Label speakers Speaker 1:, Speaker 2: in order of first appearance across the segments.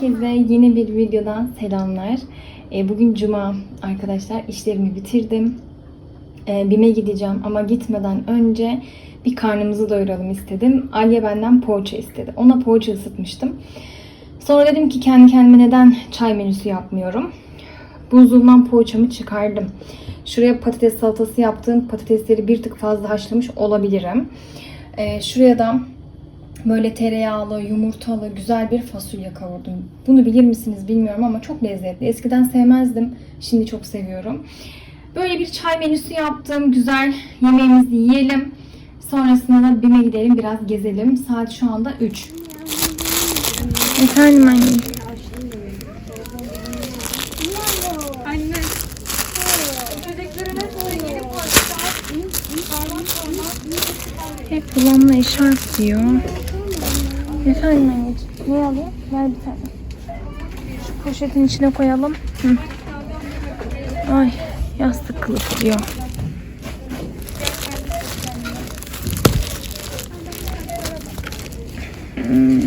Speaker 1: Herkese yeni bir videodan selamlar. E, Bugün cuma arkadaşlar. işlerimi bitirdim. E, BİM'e gideceğim ama gitmeden önce bir karnımızı doyuralım istedim. Alya benden poğaça istedi. Ona poğaça ısıtmıştım. Sonra dedim ki kendi kendime neden çay menüsü yapmıyorum. Buzluğumdan poğaçamı çıkardım. Şuraya patates salatası yaptım. Patatesleri bir tık fazla haşlamış olabilirim. E, şuraya da böyle tereyağlı, yumurtalı, güzel bir fasulye kavurdum. Bunu bilir misiniz bilmiyorum ama çok lezzetli. Eskiden sevmezdim, şimdi çok seviyorum. Böyle bir çay menüsü yaptım. Güzel yemeğimizi yiyelim. Sonrasında da BİM'e gidelim, biraz gezelim. Saat şu anda 3. Efendim anne.
Speaker 2: Anne.
Speaker 1: Hep bulanma eşarp diyor. Efendim anneciğim. Ne alayım? Ver bir tane. Şu poşetin içine koyalım. Hı. Ay yastık kılıfı diyor. Hmm.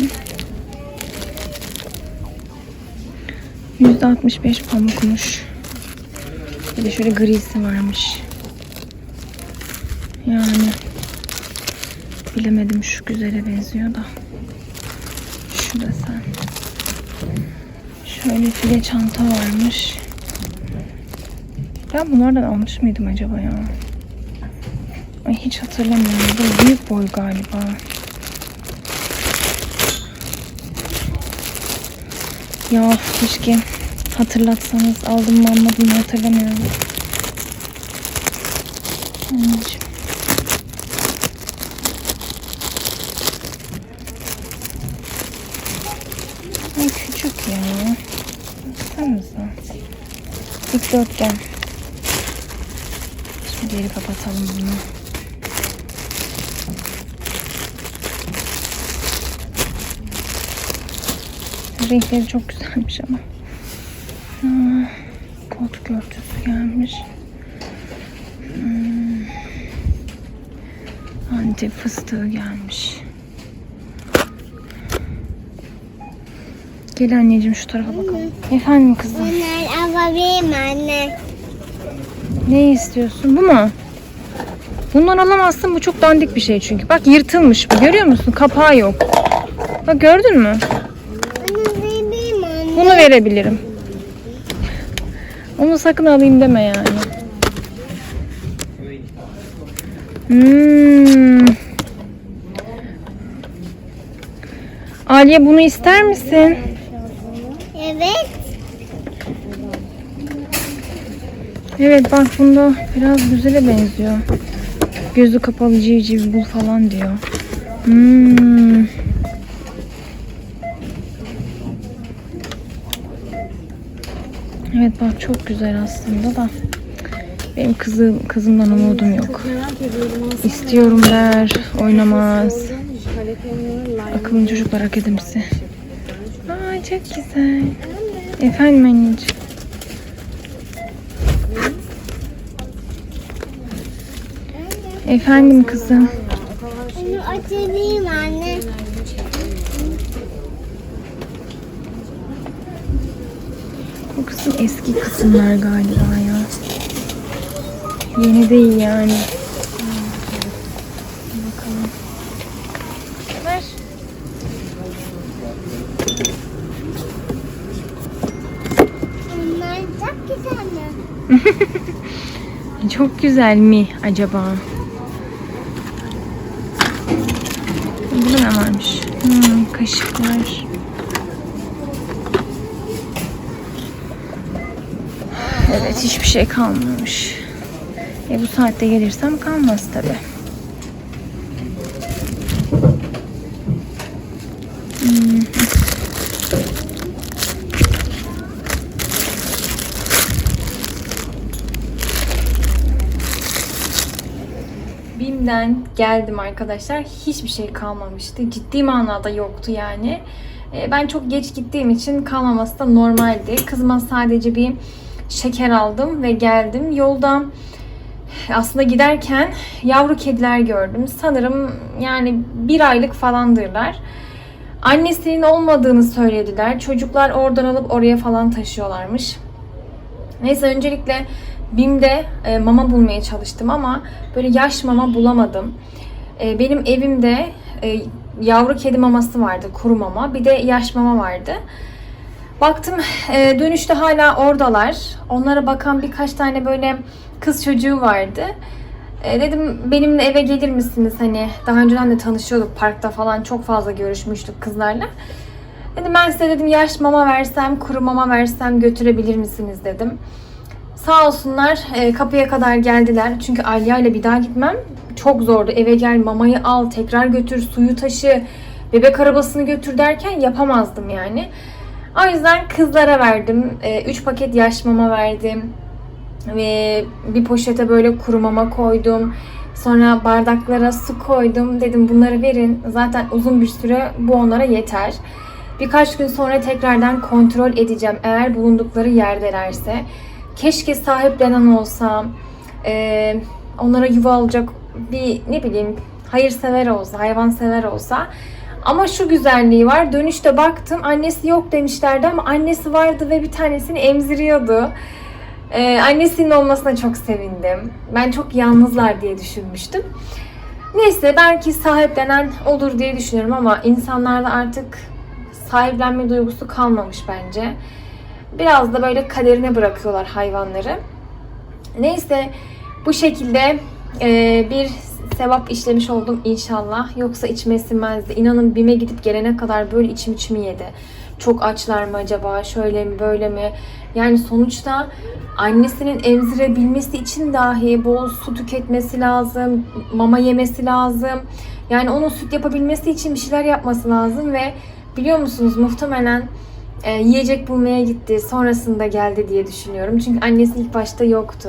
Speaker 1: %65 pamukmuş. Bir de şöyle grisi varmış. Yani bilemedim şu güzele benziyor da. Şu da sen. Şöyle file çanta varmış. Ben bunlardan almış mıydım acaba ya? Ay hiç hatırlamıyorum. Bu büyük boy galiba. Ya keşke hatırlatsanız aldım mı almadım mı hatırlamıyorum. Anneciğim. Ay küçük ya. Bakar mısın? Dikdörtgen. Şimdi geri kapatalım bunu. Renkleri çok güzelmiş ama. Aa, koltuk gelmiş. Hmm. Antep fıstığı gelmiş. Gel anneciğim şu tarafa bakalım. Efendim kızım.
Speaker 2: Bunlar alabilirim anne.
Speaker 1: Ne istiyorsun? Bu mu? Bundan alamazsın. Bu çok dandik bir şey çünkü. Bak yırtılmış bu. Görüyor musun? Kapağı yok. Bak gördün mü?
Speaker 2: Bunu
Speaker 1: verebilirim. Onu sakın alayım deme yani. Hmm. Aliye bunu ister misin?
Speaker 2: Evet.
Speaker 1: Evet bak bunda biraz güzele benziyor. Gözü kapalı civciv bul falan diyor. Hmm. Evet bak çok güzel aslında da. Benim kızım, kızımdan umudum yok. İstiyorum der, oynamaz. Akıllı çocuklar akademisi. Aa çok güzel. Efendim anneciğim. Efendim kızım.
Speaker 2: Bunu açabilirim anne.
Speaker 1: Bu kısım eski kısımlar galiba ya. Yeni değil yani. Bakalım. Ver.
Speaker 2: Bunlar çok güzel mi?
Speaker 1: Çok güzel mi acaba? Burada ne varmış? Hmm, kaşıklar. Evet hiçbir şey kalmamış. E bu saatte gelirsem kalmaz tabi. Hmm. BİM'den geldim arkadaşlar. Hiçbir şey kalmamıştı. Ciddi manada yoktu yani. E, Ben çok geç gittiğim için kalmaması da normaldi. Kızıma sadece bir şeker aldım ve geldim. Yolda aslında giderken yavru kediler gördüm. Sanırım yani bir aylık falandırlar. Annesinin olmadığını söylediler. Çocuklar oradan alıp oraya falan taşıyorlarmış. Neyse öncelikle BİM'de e, mama bulmaya çalıştım ama böyle yaş mama bulamadım. E, benim evimde e, yavru kedi maması vardı, kuru mama. Bir de yaş mama vardı. Baktım e, dönüşte hala oradalar. Onlara bakan birkaç tane böyle kız çocuğu vardı. E, dedim benimle eve gelir misiniz? Hani daha önceden de tanışıyorduk parkta falan çok fazla görüşmüştük kızlarla. Dedim ben size dedim yaş mama versem, kuru mama versem götürebilir misiniz dedim. Sağ olsunlar e, kapıya kadar geldiler. Çünkü Alya ile bir daha gitmem çok zordu. Eve gel mamayı al, tekrar götür, suyu taşı, bebek arabasını götür derken yapamazdım yani. O yüzden kızlara verdim. 3 paket yaş mama verdim. Ve bir poşete böyle kuru mama koydum. Sonra bardaklara su koydum. Dedim bunları verin. Zaten uzun bir süre bu onlara yeter. Birkaç gün sonra tekrardan kontrol edeceğim. Eğer bulundukları yerdelerse. Keşke sahiplenen olsam. Ee, onlara yuva alacak bir ne bileyim hayırsever olsa, hayvansever olsa. Ama şu güzelliği var. Dönüşte baktım annesi yok demişlerdi ama annesi vardı ve bir tanesini emziriyordu. Ee, annesinin olmasına çok sevindim. Ben çok yalnızlar diye düşünmüştüm. Neyse belki sahiplenen olur diye düşünüyorum ama insanlarda artık sahiplenme duygusu kalmamış bence. Biraz da böyle kaderine bırakıyorlar hayvanları. Neyse bu şekilde e, bir sevap işlemiş oldum inşallah. Yoksa içime sinmezdi. İnanın BİM'e gidip gelene kadar böyle içim içimi yedi. Çok açlar mı acaba? Şöyle mi böyle mi? Yani sonuçta annesinin emzirebilmesi için dahi bol su tüketmesi lazım. Mama yemesi lazım. Yani onun süt yapabilmesi için bir şeyler yapması lazım ve biliyor musunuz muhtemelen e, yiyecek bulmaya gitti. Sonrasında geldi diye düşünüyorum. Çünkü annesi ilk başta yoktu.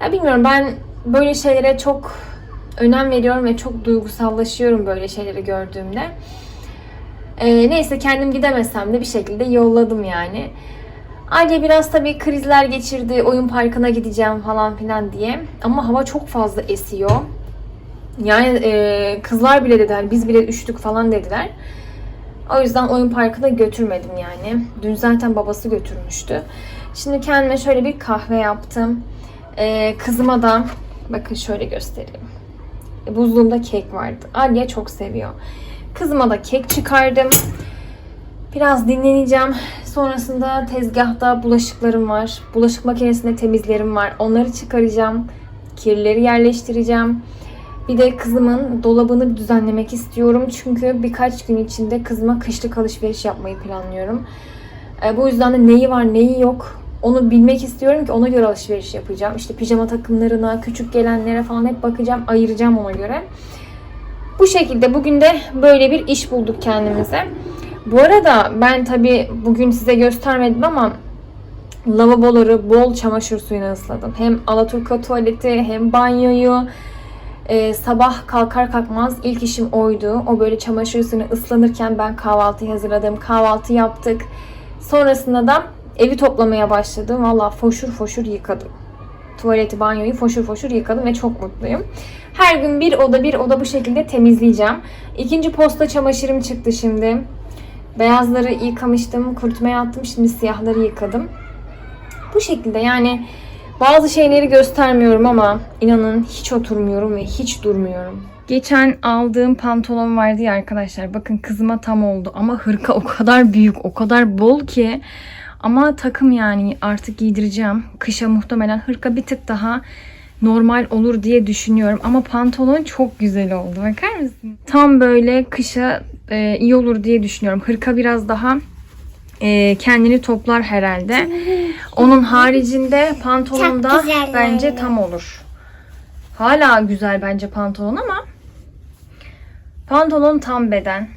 Speaker 1: Ya bilmiyorum ben böyle şeylere çok önem veriyorum ve çok duygusallaşıyorum böyle şeyleri gördüğümde. Ee, neyse kendim gidemesem de bir şekilde yolladım yani. Aile biraz tabii krizler geçirdi. Oyun parkına gideceğim falan filan diye. Ama hava çok fazla esiyor. Yani e, kızlar bile dediler biz bile üşüdük falan dediler. O yüzden oyun parkına götürmedim yani. Dün zaten babası götürmüştü. Şimdi kendime şöyle bir kahve yaptım. Ee, kızıma da bakın şöyle göstereyim. Buzluğumda kek vardı. Alya çok seviyor. Kızıma da kek çıkardım. Biraz dinleneceğim. Sonrasında tezgahta bulaşıklarım var. Bulaşık makinesinde temizlerim var. Onları çıkaracağım. Kirleri yerleştireceğim. Bir de kızımın dolabını düzenlemek istiyorum. Çünkü birkaç gün içinde kızıma kışlık alışveriş yapmayı planlıyorum. E, bu yüzden de neyi var neyi yok onu bilmek istiyorum ki ona göre alışveriş yapacağım. İşte pijama takımlarına, küçük gelenlere falan hep bakacağım, ayıracağım ona göre. Bu şekilde bugün de böyle bir iş bulduk kendimize. Bu arada ben tabi bugün size göstermedim ama lavaboları bol çamaşır suyuna ısladım. Hem Alaturka tuvaleti hem banyoyu. Ee, sabah kalkar kalkmaz ilk işim oydu. O böyle çamaşır suyuna ıslanırken ben kahvaltıyı hazırladım. Kahvaltı yaptık. Sonrasında da evi toplamaya başladım. Valla foşur foşur yıkadım. Tuvaleti, banyoyu foşur foşur yıkadım ve çok mutluyum. Her gün bir oda bir oda bu şekilde temizleyeceğim. İkinci posta çamaşırım çıktı şimdi. Beyazları yıkamıştım, kurutmaya attım. Şimdi siyahları yıkadım. Bu şekilde yani bazı şeyleri göstermiyorum ama inanın hiç oturmuyorum ve hiç durmuyorum. Geçen aldığım pantolon vardı ya arkadaşlar. Bakın kızıma tam oldu ama hırka o kadar büyük, o kadar bol ki. Ama takım yani artık giydireceğim. Kışa muhtemelen hırka bir tık daha normal olur diye düşünüyorum. Ama pantolon çok güzel oldu. Bakar mısın? Tam böyle kışa e, iyi olur diye düşünüyorum. Hırka biraz daha e, kendini toplar herhalde. Onun haricinde pantolon da
Speaker 2: güzel
Speaker 1: bence tam olur. Hala güzel bence pantolon ama pantolon tam beden.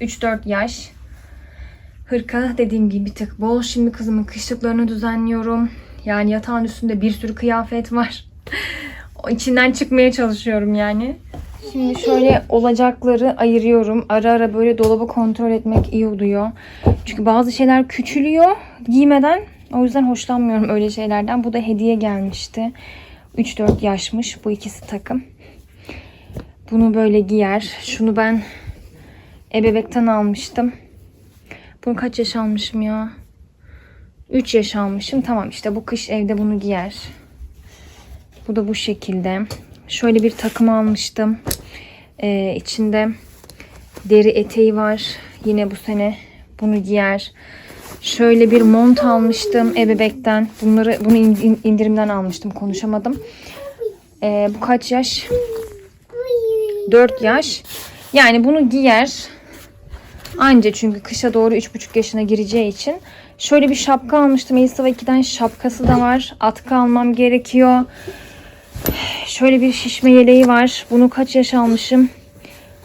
Speaker 1: 3-4 yaş. Hırka dediğim gibi bir tık bol. Şimdi kızımın kışlıklarını düzenliyorum. Yani yatağın üstünde bir sürü kıyafet var. İçinden çıkmaya çalışıyorum yani. Şimdi şöyle olacakları ayırıyorum. Ara ara böyle dolabı kontrol etmek iyi oluyor. Çünkü bazı şeyler küçülüyor giymeden. O yüzden hoşlanmıyorum öyle şeylerden. Bu da hediye gelmişti. 3-4 yaşmış bu ikisi takım. Bunu böyle giyer. Şunu ben Ebebekten almıştım. Bunu kaç yaş almışım ya? 3 yaş almışım. Tamam işte bu kış evde bunu giyer. Bu da bu şekilde. Şöyle bir takım almıştım. Ee, içinde deri eteği var. Yine bu sene bunu giyer. Şöyle bir mont almıştım ebebekten. Bunları bunu in- indirimden almıştım. Konuşamadım. Ee, bu kaç yaş? 4 yaş. Yani bunu giyer. Anca çünkü kışa doğru 3,5 yaşına gireceği için. Şöyle bir şapka almıştım. Elisa 2'den şapkası da var. Atkı almam gerekiyor. Şöyle bir şişme yeleği var. Bunu kaç yaş almışım?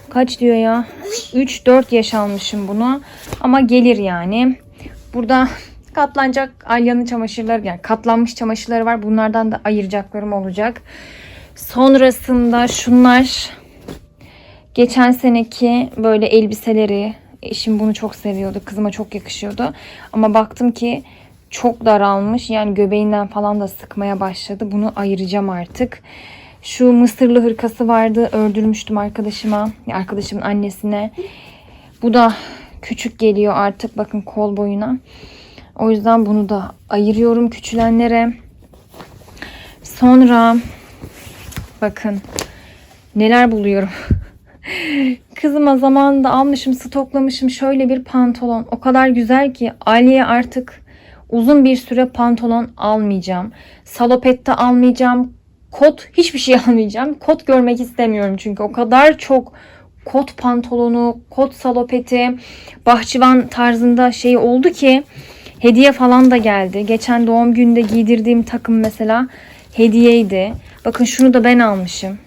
Speaker 1: Kaç diyor ya? 3-4 yaş almışım bunu. Ama gelir yani. Burada katlanacak Alya'nın çamaşırları yani katlanmış çamaşırları var. Bunlardan da ayıracaklarım olacak. Sonrasında şunlar geçen seneki böyle elbiseleri eşim bunu çok seviyordu. Kızıma çok yakışıyordu. Ama baktım ki çok daralmış. Yani göbeğinden falan da sıkmaya başladı. Bunu ayıracağım artık. Şu mısırlı hırkası vardı. Ördürmüştüm arkadaşıma. Arkadaşımın annesine. Bu da küçük geliyor artık. Bakın kol boyuna. O yüzden bunu da ayırıyorum küçülenlere. Sonra bakın neler buluyorum. Kızıma zamanında almışım, stoklamışım şöyle bir pantolon. O kadar güzel ki Ali'ye artık uzun bir süre pantolon almayacağım. Salopette almayacağım. Kot hiçbir şey almayacağım. Kot görmek istemiyorum çünkü o kadar çok kot pantolonu, kot salopeti, bahçıvan tarzında şey oldu ki hediye falan da geldi. Geçen doğum gününde giydirdiğim takım mesela hediyeydi. Bakın şunu da ben almışım.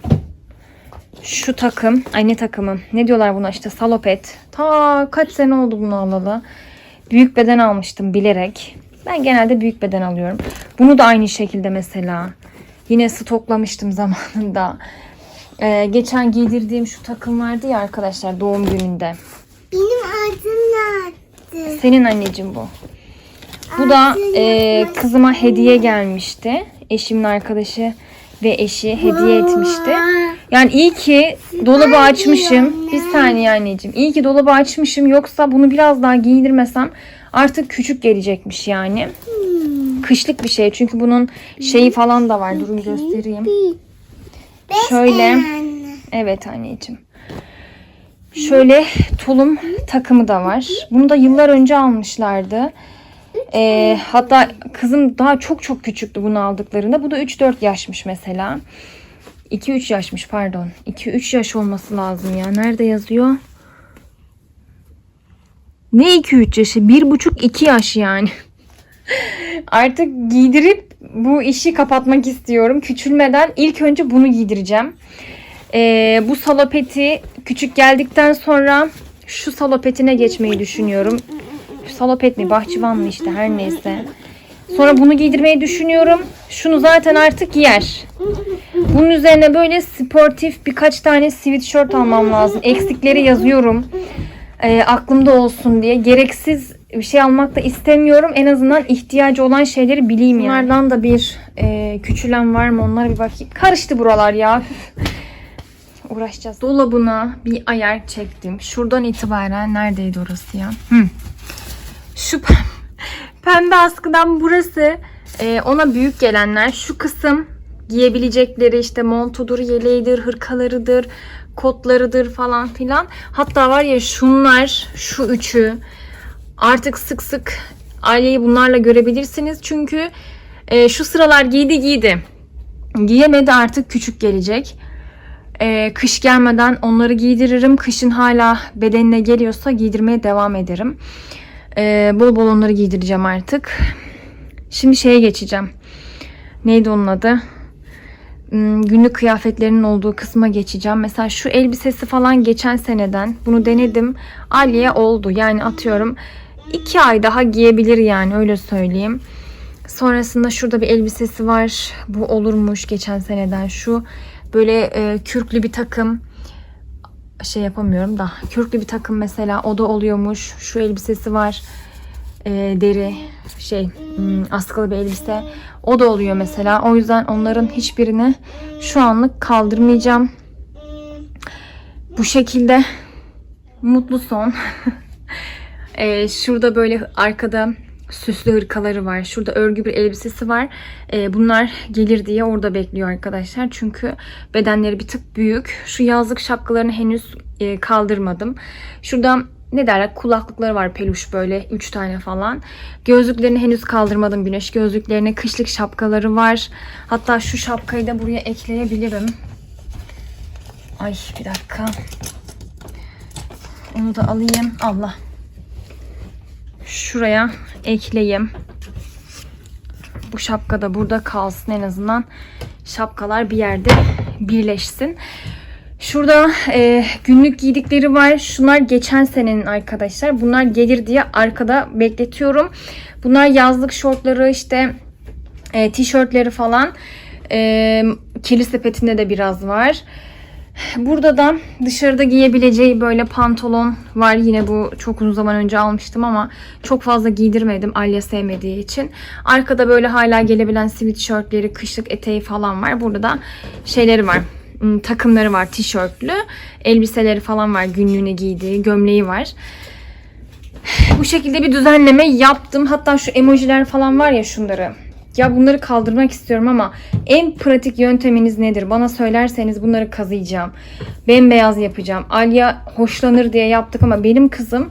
Speaker 1: Şu takım, ay ne takımı? Ne diyorlar buna işte salopet. Ta kaç sene oldu bunu alalı. Büyük beden almıştım bilerek. Ben genelde büyük beden alıyorum. Bunu da aynı şekilde mesela. Yine stoklamıştım zamanında. Ee, geçen giydirdiğim şu takım vardı ya arkadaşlar doğum gününde.
Speaker 2: Benim adım nerede?
Speaker 1: Senin anneciğim bu. Bu da e, kızıma hediye gelmişti. Eşimin arkadaşı ve eşi hediye etmişti. Yani iyi ki dolabı açmışım. Bir saniye anneciğim. İyi ki dolabı açmışım. Yoksa bunu biraz daha giydirmesem artık küçük gelecekmiş yani. Kışlık bir şey. Çünkü bunun şeyi falan da var. Durun göstereyim. Şöyle. Evet anneciğim. Şöyle tulum takımı da var. Bunu da yıllar önce almışlardı. Ee, hatta kızım daha çok çok küçüktü bunu aldıklarında. Bu da 3-4 yaşmış mesela. 2-3 yaşmış pardon. 2-3 yaş olması lazım ya. Nerede yazıyor? Ne 2-3 yaşı? 1,5-2 yaş yani. Artık giydirip bu işi kapatmak istiyorum. Küçülmeden ilk önce bunu giydireceğim. Ee, bu salopeti küçük geldikten sonra şu salopetine geçmeyi düşünüyorum. Salopet mi bahçıvan mı işte her neyse. Sonra bunu giydirmeyi düşünüyorum. Şunu zaten artık yer. Bunun üzerine böyle sportif birkaç tane sweatshirt almam lazım. Eksikleri yazıyorum. Ee, aklımda olsun diye. Gereksiz bir şey almak da istemiyorum. En azından ihtiyacı olan şeyleri bileyim yani. Bunlardan da bir e, küçülen var mı onlara bir bakayım. Karıştı buralar ya. Uğraşacağız. Dolabına bir ayar çektim. Şuradan itibaren neredeydi orası ya? Hı. Şu pem- pembe askıdan burası e, ona büyük gelenler. Şu kısım giyebilecekleri işte montudur, yeleğidir, hırkalarıdır, kotlarıdır falan filan. Hatta var ya şunlar, şu üçü artık sık sık aileyi bunlarla görebilirsiniz. Çünkü e, şu sıralar giydi giydi. Giyemedi artık küçük gelecek. E, kış gelmeden onları giydiririm. Kışın hala bedenine geliyorsa giydirmeye devam ederim. E, bol bol onları giydireceğim artık. Şimdi şeye geçeceğim. Neydi onun adı? Hmm, Günlük kıyafetlerinin olduğu kısma geçeceğim. Mesela şu elbisesi falan geçen seneden bunu denedim. Aliye oldu. Yani atıyorum iki ay daha giyebilir yani öyle söyleyeyim. Sonrasında şurada bir elbisesi var. Bu olurmuş geçen seneden şu. Böyle e, kürklü bir takım. Şey yapamıyorum da. Kürklü bir takım mesela o da oluyormuş. Şu elbisesi var. E, deri şey hmm, askılı bir elbise. O da oluyor mesela. O yüzden onların hiçbirini şu anlık kaldırmayacağım. Bu şekilde mutlu son. Ee, şurada böyle arkada süslü hırkaları var. Şurada örgü bir elbisesi var. Ee, bunlar gelir diye orada bekliyor arkadaşlar. Çünkü bedenleri bir tık büyük. Şu yazlık şapkalarını henüz e, kaldırmadım. Şurada ne derler kulaklıkları var peluş böyle 3 tane falan. Gözlüklerini henüz kaldırmadım güneş gözlüklerine. Kışlık şapkaları var. Hatta şu şapkayı da buraya ekleyebilirim. Ay bir dakika. Onu da alayım. Allah. Şuraya ekleyeyim. Bu şapka da burada kalsın en azından. Şapkalar bir yerde birleşsin. Şurada e, günlük giydikleri var. Şunlar geçen senenin arkadaşlar. Bunlar gelir diye arkada bekletiyorum. Bunlar yazlık şortları işte e, tişörtleri falan. E, kirli sepetinde de biraz var. Burada da dışarıda giyebileceği böyle pantolon var. Yine bu çok uzun zaman önce almıştım ama çok fazla giydirmedim Alya sevmediği için. Arkada böyle hala gelebilen sweatshirtleri, kışlık eteği falan var. Burada da şeyleri var. Hmm, Takımları var tişörtlü. Elbiseleri falan var günlüğüne giydiği. Gömleği var. Bu şekilde bir düzenleme yaptım. Hatta şu emojiler falan var ya şunları. Ya bunları kaldırmak istiyorum ama en pratik yönteminiz nedir? Bana söylerseniz bunları kazıyacağım. Bembeyaz yapacağım. Alya hoşlanır diye yaptık ama benim kızım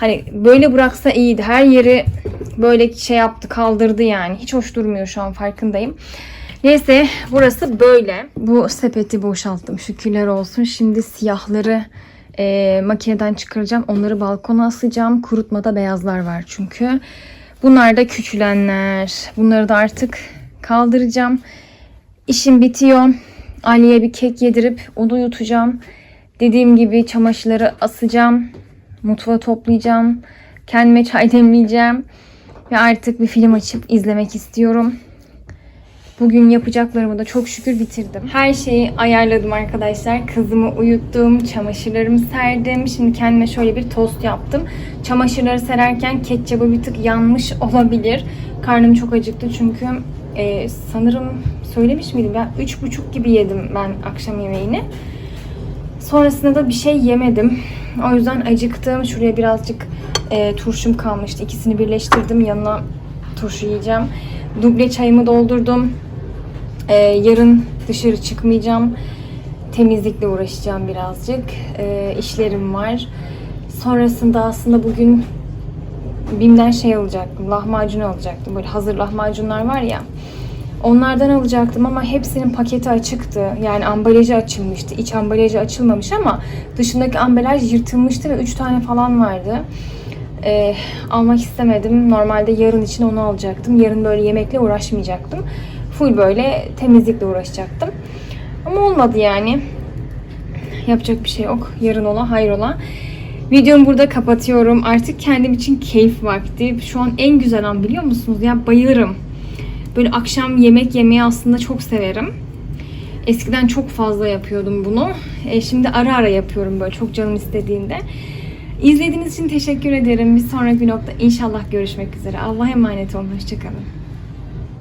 Speaker 1: hani böyle bıraksa iyiydi. Her yeri böyle şey yaptı, kaldırdı yani. Hiç hoş durmuyor şu an farkındayım. Neyse burası böyle. Bu sepeti boşalttım. Şükürler olsun. Şimdi siyahları e, makineden çıkaracağım. Onları balkona asacağım. Kurutmada beyazlar var çünkü. Bunlar da küçülenler. Bunları da artık kaldıracağım. İşim bitiyor. Ali'ye bir kek yedirip onu uyutacağım. Dediğim gibi çamaşırları asacağım. Mutfağı toplayacağım. Kendime çay demleyeceğim. Ve artık bir film açıp izlemek istiyorum. Bugün yapacaklarımı da çok şükür bitirdim. Her şeyi ayarladım arkadaşlar. Kızımı uyuttum, çamaşırlarımı serdim. Şimdi kendime şöyle bir tost yaptım. Çamaşırları sererken ketçabı bir tık yanmış olabilir. Karnım çok acıktı çünkü e, sanırım söylemiş miydim ya 3.30 gibi yedim ben akşam yemeğini. Sonrasında da bir şey yemedim. O yüzden acıktım. Şuraya birazcık e, turşum kalmıştı. İkisini birleştirdim. Yanına turşu yiyeceğim. Duble çayımı doldurdum. Ee, yarın dışarı çıkmayacağım. Temizlikle uğraşacağım birazcık. Ee, işlerim var. Sonrasında aslında bugün BİM'den şey alacaktım. Lahmacun alacaktım. Böyle hazır lahmacunlar var ya. Onlardan alacaktım ama hepsinin paketi açıktı. Yani ambalajı açılmıştı. İç ambalajı açılmamış ama dışındaki ambalaj yırtılmıştı ve 3 tane falan vardı. Ee, almak istemedim. Normalde yarın için onu alacaktım. Yarın böyle yemekle uğraşmayacaktım. Full böyle temizlikle uğraşacaktım. Ama olmadı yani. Yapacak bir şey yok. Yarın ola hayrola. Videomu burada kapatıyorum. Artık kendim için keyif vakti. Şu an en güzel an biliyor musunuz? Ya bayılırım. Böyle akşam yemek yemeyi aslında çok severim. Eskiden çok fazla yapıyordum bunu. E, şimdi ara ara yapıyorum böyle çok canım istediğinde. İzlediğiniz için teşekkür ederim. Bir sonraki vlogda inşallah görüşmek üzere. Allah'a emanet olun. Hoşçakalın.